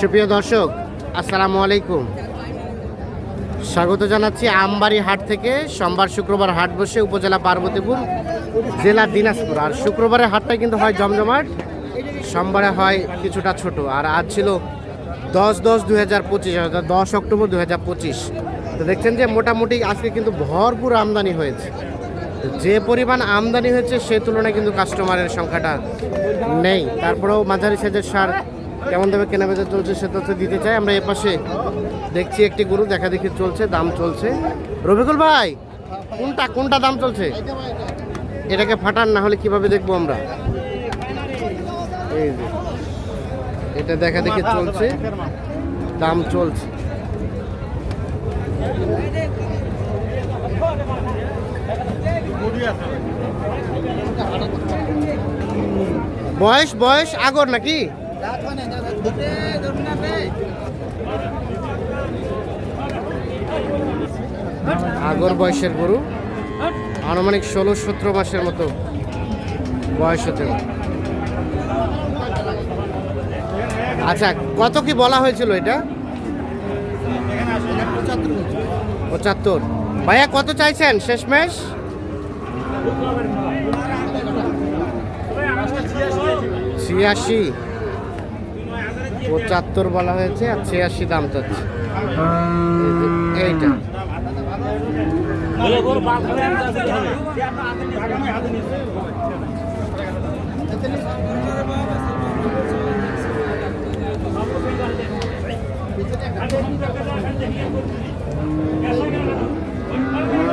সুপ্রিয় দর্শক, আসসালামু আলাইকুম। স্বাগত জানাচ্ছি আমবাড়ি হাট থেকে। সোমবার শুক্রবার হাট বসে উপজেলা পার্বতীপুর, জেলা দিনাজপুর। আর শুক্রবারের হাটটা কিন্তু হয় জমজমাট। সোমবারে হয় কিছুটা ছোট। আর আজ ছিল দশ দশ দু হাজার পঁচিশ, অর্থাৎ দশ অক্টোবর দু হাজার পঁচিশ। তো দেখছেন যে মোটামুটি আজকে কিন্তু ভরপুর আমদানি হয়েছে। যে পরিমাণ আমদানি হয়েছে, সে তুলনায় কিন্তু কাস্টমারের সংখ্যাটা নেই। তারপরেও মাঝারি সাইজের সার কেমন দামে কেনাবেচা চলছে সে তথ্য দিতে চাই। আমরা এপাশে দেখছি একটি গরু, দেখা দেখি চলছে, দাম চলছে। রবিকুল ভাই, কোনটা কোনটা দাম চলছে? এটাকে ফাটান, না হলে কীভাবে দেখব আমরা? এই যে, এটা দেখা দেখি চলছে, দাম চলছে। বয়স বয়স, আগর নাকি? আগর বয়সের গরু। আনুমানিক ষোলো সতেরো মাসের মতো বয়স হতে আচ্ছা কত কি বলা হয়েছিল এটা? পঁচাত্তর। ভাইয়া, কত চাইছেন? শেষমেশ? ছিয়াশি। পঁচাত্তর বলা হয়েছে আর ছিয়াশি দাম চাচ্ছে এইটা।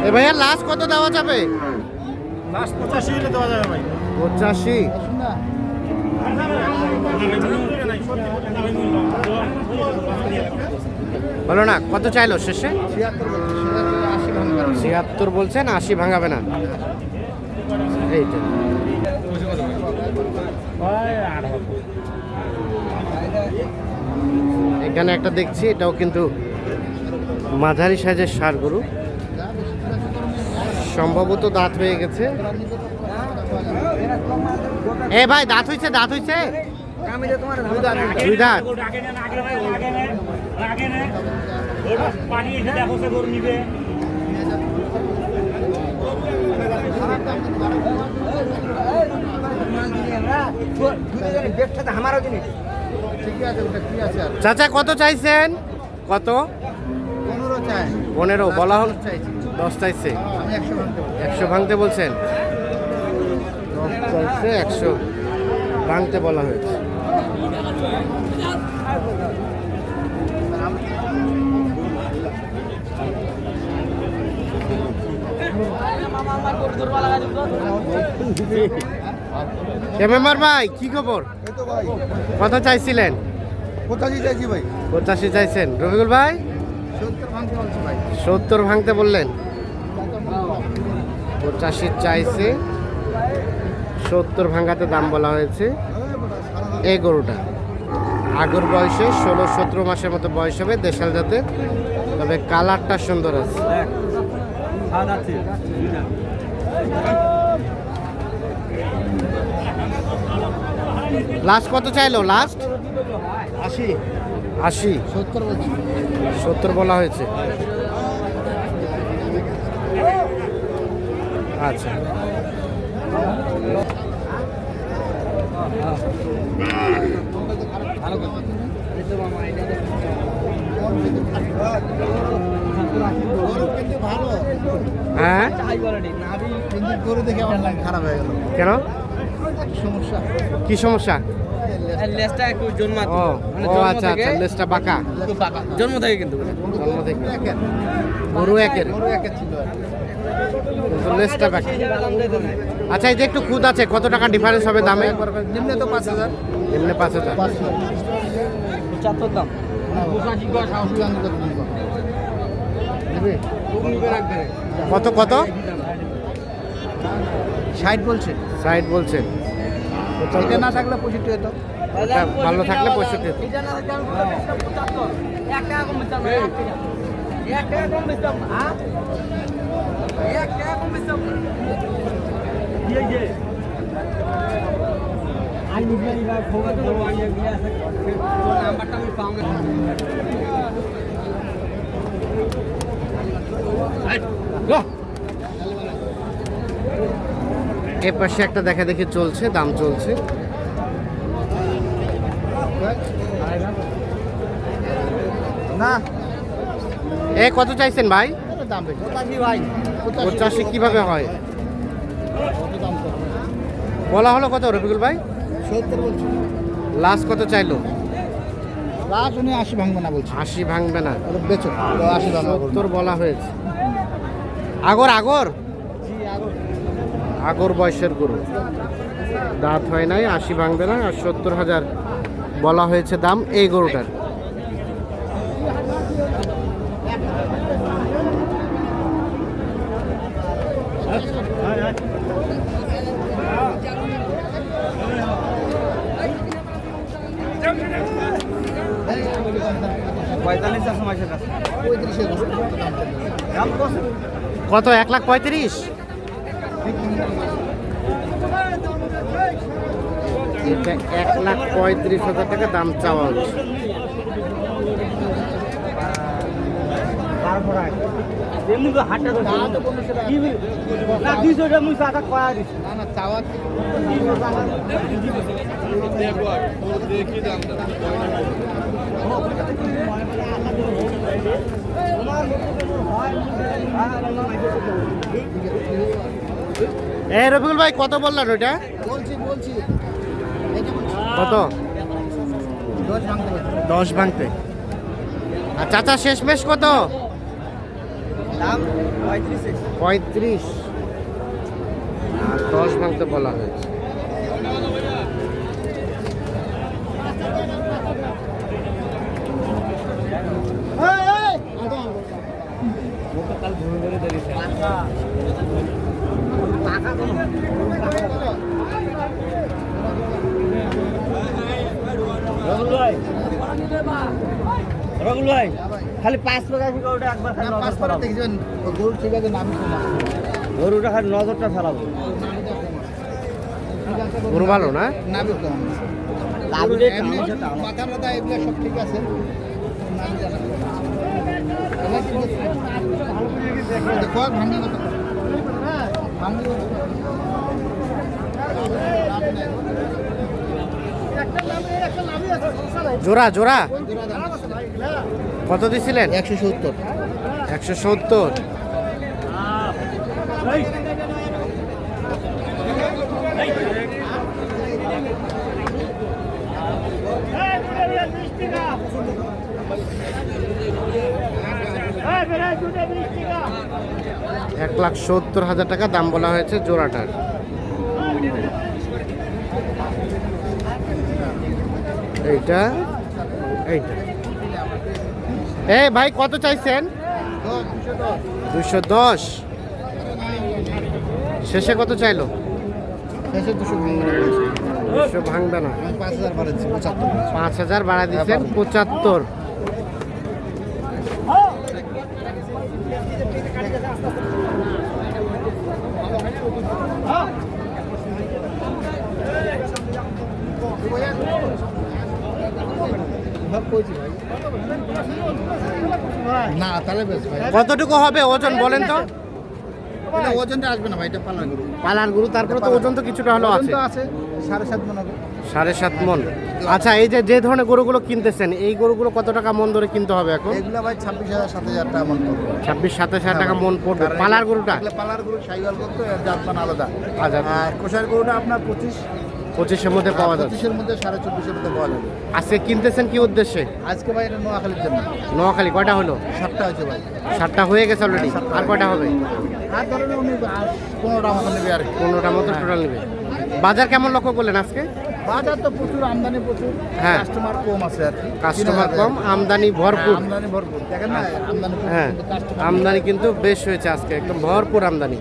এ ভাইয়া লাস্ট কত দেওয়া যাবে? লাস্ট পঁচাশি দেওয়া যাবে ভাই। পঁচাশি? বলো না, কত চাইলো শেষে? ছিয়াত্তর বলছেন আশি ভাঙাবে না? এখানে একটা দেখছি, এটাও কিন্তু মাঝারি সাইজের সার গরু। সম্ভবত দাঁত হয়ে গেছে। এ ভাই দাঁত হইছে দাঁত হইছে? দুই দাঁত। চাচা কত চাইছেন? কত? পনেরো বলা হল দশ চাইছে। একশো ভাঙতে বলছেন। দশ একশো ভাঙতে বলা হয়েছে। এমএমআর ভাই কি খবর? কত চাইছিলেন? পঁচাশি চাইছি ভাই। পঁচাশি চাইছেন। রবিকুল ভাই? সত্তর ভাঙতে ভাই। সত্তর ভাঙতে বললেন। পঁচাশি চাইছে। সত্তর ভাঙাতে দাম বলা হয়েছে। এই গরুটা। আগর বয়সে ষোলো সতেরো মাসের মতো বয়স হবে দেশাল জাতের। তবে কালারটা সুন্দর আছে। লাস্ট কত চাইলো? লাস্ট? আশি। আশি। সত্তর সত্তর বলা হয়েছে। আচ্ছা। হ্যাঁ? খারাপ গেল কেন? সমস্যা কি সমস্যা? লেজটা একটু জন্মাত ও ও জন্ম আচ্ছা আচ্ছা লেজটা বাঁকা। জন্ম থেকে কিন্তু। জন্ম থেকে। গরু একের। গরু একের ছিল আর কি। কিন্তু লেজটা বাঁকা আচ্ছা এই যে একটু খুদ আছে কত টাকা ডিফারেন্স হবে দামে? নিম্নে তো পাঁচ হাজার। এমনি পাঁচ হাজার। দাম। কত কত? ষাট বলছে। সাইড বলছে। এটা না থাকলে পঁয়ষট্টি হতো। এটা ভালো থাকলে পঁয়ষট্টি হতো। এক টাকা কম। এক টাকা। কম নাম্বারটা আমি পাও না এ পাশে একটা দেখা দেখি চলছে দাম চলছে। না। এ কত চাইছেন ভাই? দাম বেশি ভাই। পঁচাশি কীভাবে হয়? বলা হলো কত রফিকুল ভাই? লাস্ট কত চাইলো? লাস্ট উনি আশি ভাঙবে না বলছি। আশি ভাঙবে না। ওটা বেচো আশি ভাঙবে। বলা হয়েছে। আগর আগর। আগর বয়সের গরু। দাঁত হয় নাই আশি ভাঙবে না আর সত্তর হাজার বলা হয়েছে দাম এই গরুটার পঁয়তাল্লিশ চারশো মাসের কাছে পঁয়ত্রিশে দাম কত এক লাখ পঁয়ত্রিশ? এক লাখ পঁয়ত্রিশ হাজার টাকা দাম চাওয়া হচ্ছে। এমনি তো হাটটা তো কি বলি? না দুইশো টাকা মুই চাকা কয়া দিছি। না না চাওয়া রফিকুল ভাই কত বললেন ওইটা? বলছি বলছি। কত? দশ ভাঙতে। হবে দশ ভাঙতে। আর চাচা শেষমেশ কত? পঁয়ত্রিশে আর দশ ভাঙতে বলা হয়েছে। রগুল ভাই। খালি পাঁচ টাকা থেকে ওটা একবার খালি পাঁচ দেখবেন গরু ঠিক আছে নাম শোনা গরুটা খালি নজরটা ফেলাবো। গরু ভালো না? নাবি কম লাভুরে এমনি কামাইছে টাকা। মাথা মাথা এগুলো সব ঠিক আছে। ভাঙি কত? ভাঙি কত? জোড়া জোড়া। কত দিছিলেন? একশো সত্তর। একশো সত্তর। এক লাখ সত্তর হাজার টাকা দাম বলা হয়েছে জোড়াটার। এইটা এইটা। এ ভাই কত চাইছেন? দুশো দশ। শেষে কত চাইলো? শেষে দুশো দুশো ভাঙবে না। পাঁচ হাজার বাড়া দিচ্ছেন পঁচাত্তর না তাহলে বেশ ভাই কতটুকু হবে ওজন বলেন তো? ওজনটা আসবে না ভাই এটা পালার গরু। পালার গুরু তারপরে তো ওজন তো কিছুটা ওজন আছে। আছে সাড়ে সাত মন হবে। সাড়ে সাত মন। আচ্ছা এই যে যে ধরনের গরুগুলো কিনতেছেন এই গরুগুলো কত টাকা মন ধরে কিনতে হবে এখন? এগুলো ভাই ছাব্বিশ হাজার সাত হাজার টাকা মন পড়বে। ছাব্বিশ সাতাশ হাজার টাকা মন পড়বে। পালার গরুটা? পালার গরু সাইওয়াল করতে জাতমান আলাদা। আচ্ছা। আর কোষার গরুটা আপনার পঁচিশ পঁচিশের মধ্যে পাওয়া যাচ্ছে পঁচিশের মধ্যে সাড়ে চব্বিশের মধ্যে পাওয়া যাবে। আজকে কিনতেছেন কি উদ্দেশ্যে? আজকে ভাই এটা নোয়াখালীর জন্য। নোয়াখালী কয়টা হলো? সাতটা হয়েছে ভাই। সাতটা হয়ে গেছে অলরেডি আর কয়টা হবে? আর ধরেন উনি পনেরোটা মতো নেবে আর পনেরোটা মতো টোটাল নেবে। বাজার কেমন লক্ষ্য করলেন আজকে? বাজার তো প্রচুর আমদানি প্রচুর। হ্যাঁ। কাস্টমার কম আছে আর কাস্টমার কম আমদানি ভরপুর। হ্যাঁ, আমদানি ভরপুর। দেখেন না আমদানি হ্যাঁ আমদানি কিন্তু বেশ হয়েছে আজকে। একদম ভরপুর আমদানি।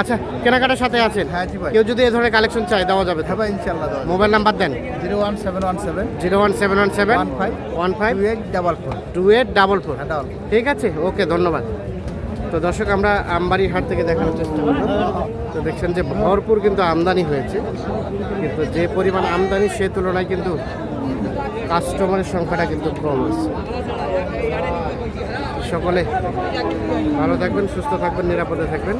আচ্ছা কেনাকাটার সাথে আছেন? হ্যাঁ জি ভাই। কেউ যদি এ ধরনের কালেকশন চায় দেওয়া যাবে হ্যাঁ ভাই ইনশাআল্লাহ দেওয়া মোবাইল নাম্বার দেন। Zero one seven one seven. Zero one seven one seven. One five. One five two eight double four. Two eight double four. হ্যাঁ, ডাবল ঠিক আছে ওকে ধন্যবাদ। তো দর্শক আমরা আমবাড়ি হাট থেকে দেখানোর চেষ্টা করব। তো দেখছেন যে ভরপুর কিন্তু আমদানি হয়েছে। কিন্তু যে পরিমাণ আমদানি সে তুলনায় কিন্তু কাস্টমারের সংখ্যাটা কিন্তু কম আছে। সকলে ভালো থাকবেন সুস্থ থাকবেন নিরাপদে থাকবেন।